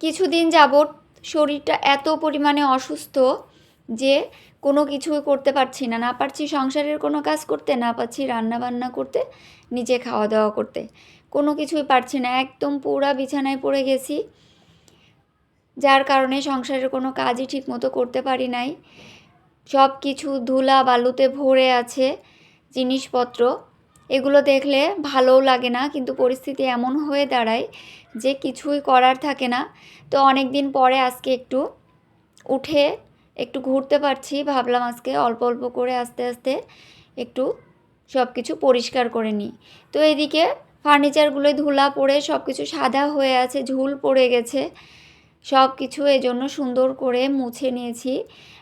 কিছুদিন যাবৎ শরীরটা এত পরিমাণে অসুস্থ যে কোনো কিছুই করতে পারছি না। না পারছি সংসারের কোনো কাজ করতে, না পারছি রান্না বান্না করতে, নিজে খাওয়া দাওয়া করতে। কোনো কিছুই পারছি না। একদম পুরা বিছানায় পড়ে গেছি। যার কারণে সংসারের কোনো কাজই ঠিকমতো করতে পারি নাই। সব কিছু ধুলা বালুতে ভরে আছে। জিনিসপত্র এগুলো দেখলে ভালোও লাগে না, কিন্তু পরিস্থিতি এমন হয়ে দাঁড়ায় যে কিছুই করার থাকে না। তো অনেক দিন পরে আজকে একটু উঠে একটু ঘুরতে পারছি, ভাবলাম আজকে অল্প অল্প করে আস্তে আস্তে একটু সব কিছু পরিষ্কার করে নিই। তো এদিকে ফার্নিচারগুলো ধুলা পড়ে সব কিছু সাদা হয়ে আছে, ঝুল পড়ে গেছে। সব কিছু এই জন্য সুন্দর করে মুছে নিয়েছি।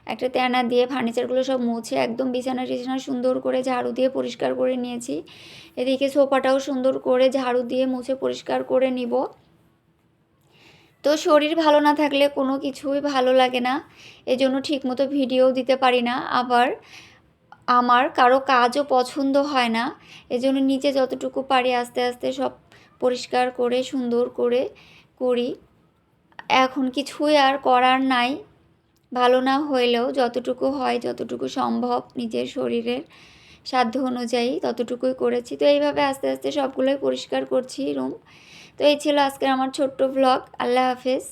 একটা তেনা দিয়ে ফার্নিচারগুলো সব মুছে একদম বিছানা টিছানা সুন্দর করে ঝাড়ু দিয়ে পরিষ্কার করে নিয়েছি। এদিকে সোফাটাও সুন্দর করে ঝাড়ু দিয়ে মুছে পরিষ্কার করে নিব। তো শরীর ভালো না থাকলে কোনো কিছুই ভালো লাগে না। এজন্য ঠিকমতো ভিডিও দিতে পারি না। আবার আমার কারও কাজও পছন্দ হয় না। এজন্য নিচে যতটুকু পারি আস্তে আস্তে সব পরিষ্কার করে সুন্দর করে করি। এখন কিছুই আর করার নাই। ভালো না হইলেও যতটুকু হয় যতটুকু সম্ভব নিজের শরীরের সাধ্য অনুযায়ী ততটুকুই করেছি। তো এইভাবে আস্তে আস্তে সবগুলোই পরিষ্কার করছি রুম। তো এই ছিল আজকের আমার ছোট্ট ব্লগ আল্লাহ হাফেজ।